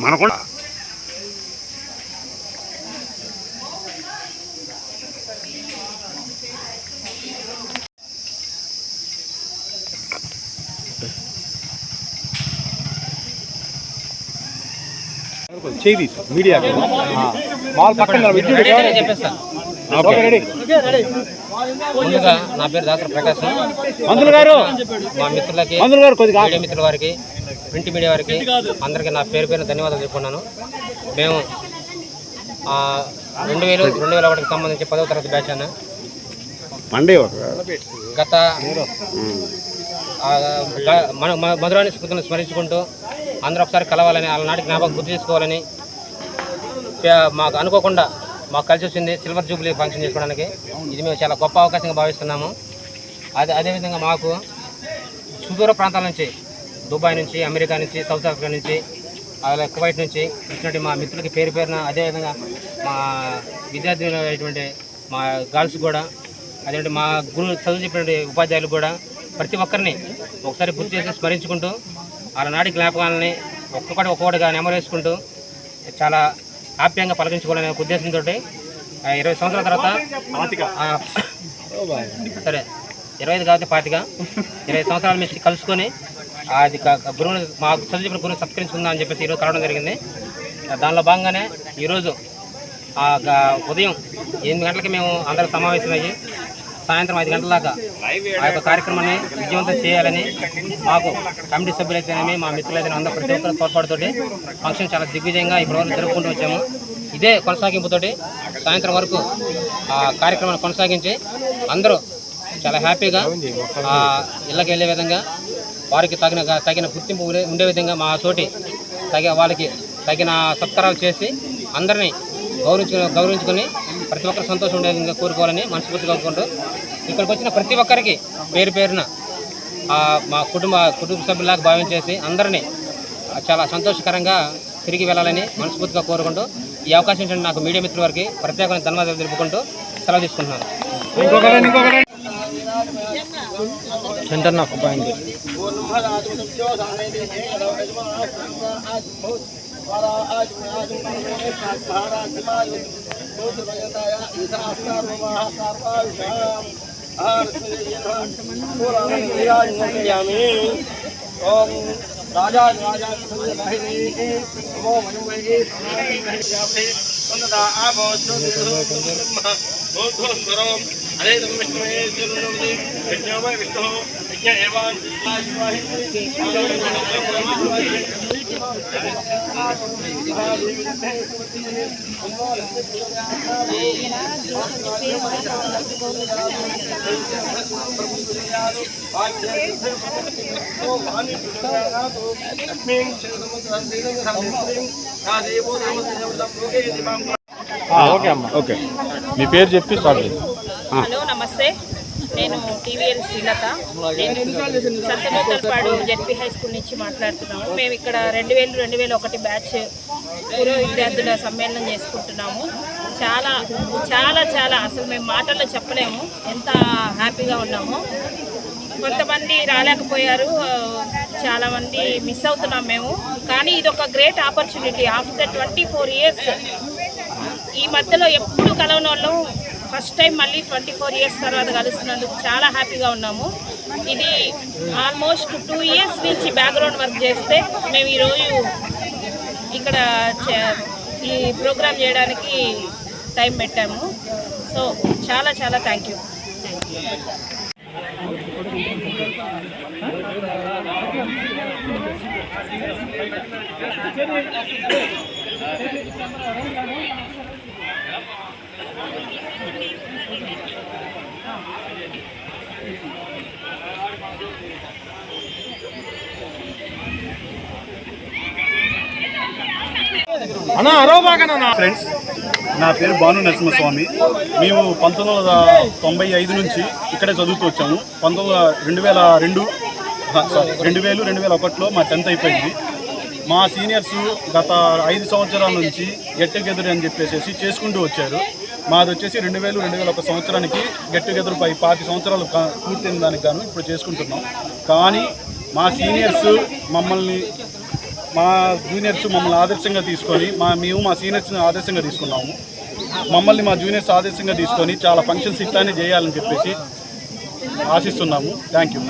మన కూడా. చేయి మీడియా మాల్ పక్కన నా పేరు దాసరి ప్రకాశం. మంత్రులు గారు. మా మిత్రులకి మిత్రుల వారికి ప్రింట్ మీడియా వారికి అందరికీ నా పేరు పేరు ధన్యవాదాలు చెప్పుకున్నాను మేము ఆ, రెండు వేలు రెండు వేల ఒకటికి సంబంధించి పదవ తరగతి బ్యాచ్ అన్న. గత మన మధురాని స్మృతిని స్మరించుకుంటూ అందరూ ఒకసారి కలవాలని నాటి జ్ఞాపకం గుర్తు చేసుకోవాలని మాకు అనుకోకుండా మాకు కలిసి వచ్చింది సిల్వర్ జూబ్లీ ఫంక్షన్ చేసుకోవడానికి. ఇది మేము చాలా గొప్ప అవకాశంగా భావిస్తున్నాము. అదే అదేవిధంగా మాకు సుదూర ప్రాంతాల నుంచి దుబాయ్ నుంచి అమెరికా నుంచి సౌత్ ఆఫ్రికా నుంచి అలాగే కువైట్ నుంచి వచ్చినటువంటి మా మిత్రులకి పేరు పేరున అదేవిధంగా మా విద్యార్థులు అయినటువంటి మా గర్ల్స్ కూడా అదేంటి మా గురువు చదువు చెప్పినటువంటి ఉపాధ్యాయులు కూడా ప్రతి ఒక్కరిని ఒకసారి గుర్తు చేసి స్మరించుకుంటూ ఆనాటి జ్ఞాపకాలని ఒక్కొక్కటి ఒక్కొక్కటిగా నెమరు వేసుకుంటూ చాలా ఆప్యాయంగా పలకించుకోవాలనే ఒక ఉద్దేశంతో ఇరవై సంవత్సరాల తర్వాత సరే ఇరవై ఐదు కాబట్టి పాతిక ఇరవై సంవత్సరాల నుంచి కలుసుకొని అది గురువుని మా చదువు చెప్పిన గురువుని సత్కరించుకుందాం అని చెప్పేసి ఈరోజు కలవడం జరిగింది. దానిలో భాగంగానే ఈరోజు ఆ ఉదయం ఎనిమిది గంటలకి మేము అందరం సమావేశమయ్యి సాయంత్రం ఐదు గంటల దాకా ఆ యొక్క కార్యక్రమాన్ని విజయవంతం చేయాలని మాకు కమిటీ సభ్యులైతేనేమి మా మిత్రులైతే అందరూ ప్రతి ఒక్కరు తోడ్పాటుతోటి ఫంక్షన్ చాలా దిగ్విజయంగా ఇప్పటివరకు జరుపుకుంటూ వచ్చాము. ఇదే కొనసాగింపుతోటి సాయంత్రం వరకు ఆ కార్యక్రమాన్ని కొనసాగించి అందరూ చాలా హ్యాపీగా ఇళ్ళకి వెళ్ళే విధంగా వారికి తగిన తగిన గుర్తింపు ఉండే- ఉండే విధంగా మా తోటి తగిన వాళ్ళకి తగిన సత్కారాలు చేసి అందరినీ గౌరవించు గౌరవించుకొని ప్రతి ఒక్కరు సంతోషం ఉండే విధంగా కోరుకోవాలని మనస్ఫూర్తి కోరుకుంటూ ఇక్కడికి వచ్చిన ప్రతి ఒక్కరికి పేరు పేరున మా కుటుంబ కుటుంబ సభ్యులాగా భావించేసి అందరినీ చాలా సంతోషకరంగా తిరిగి వెళ్ళాలని మనస్ఫూర్తిగా కోరుకుంటూ ఈ అవకాశం నాకు మీడియా మిత్రుల వారికి ప్రత్యేకమైన ధన్యవాదాలు తెలుపుకుంటూ సెలవు తీసుకుంటున్నాను. ఇంకొకరండి ఇంకొకరండి సెంటర్ నాకు పాయింట్ ఓం రాజా రాజా నమో మనుమయే అదే విష్ణువే విష్ణువే విష్ణు యజ్ఞ ఏవాన్ ఓకే అమ్మా. ఓకే. మీ పేరు చెప్పి స్టార్ట్ చేయండి హలో నమస్తే. నేను టీవీఎల్ శ్రీలత. నేను సంతనూతలపాడు జెడ్పీ హై స్కూల్ నుంచి మాట్లాడుతున్నాము మేము ఇక్కడ రెండు వేలు రెండు వేల ఒకటి బ్యాచ్ పూర్వ విద్యార్థుల సమ్మేళనం చేసుకుంటున్నాము. చాలా చాలా చాలా అసలు మేము మాటల్లో చెప్పలేము. ఎంత హ్యాపీగా ఉన్నామో. కొంతమంది రాలేకపోయారు. చాలా మంది మిస్ అవుతున్నాం మేము. కానీ ఇది ఒక great opportunity. After twenty four years ఈ మధ్యలో ఎప్పుడు కలవని వాళ్ళం ఫస్ట్ టైం మళ్ళీ ట్వంటీ ఫోర్ ఇయర్స్ తర్వాత కలుస్తున్నందుకు చాలా హ్యాపీగా ఉన్నాము. ఇది ఆల్మోస్ట్ టూ ఇయర్స్ నుంచి బ్యాక్గ్రౌండ్ వర్క్ చేస్తే మేము ఈరోజు ఇక్కడ ఈ ప్రోగ్రామ్ చేయడానికి టైం పెట్టాము. సో చాలా చాలా థ్యాంక్ యూ. అన్నా ఫ్రెండ్స్ నా పేరు భాను నరసింహస్వామి. మేము పంతొమ్మిది వందల తొంభై ఐదు నుంచి ఇక్కడే చదువుతూ వచ్చాము. పంతొమ్మిది రెండు వేల రెండు సారీ రెండు వేలు రెండు వేల ఒకటిలో మా టెన్త్ అయిపోయింది. మా సీనియర్స్ గత ఐదు సంవత్సరాల నుంచి గెట్ టుగెదర్ అని చెప్పేసి చేసుకుంటూ వచ్చారు. మాది వచ్చేసి రెండు వేలు రెండు వేల ఒక సంవత్సరానికి గెట్ టుగెదర్ పై పాతి సంవత్సరాలు పూర్తయిన దానికి గాను ఇప్పుడు చేసుకుంటున్నాం. కానీ మా సీనియర్స్ మమ్మల్ని మా జూనియర్స్ మమ్మల్ని ఆదర్శంగా తీసుకొని మా మేము మా సీనియర్స్ని ఆదర్శంగా తీసుకున్నాము. మమ్మల్ని మా జూనియర్స్ ఆదర్శంగా తీసుకొని చాలా ఫంక్షన్స్ ఇట్లానే చేయాలని చెప్పేసి ఆశిస్తున్నాము. Thank you.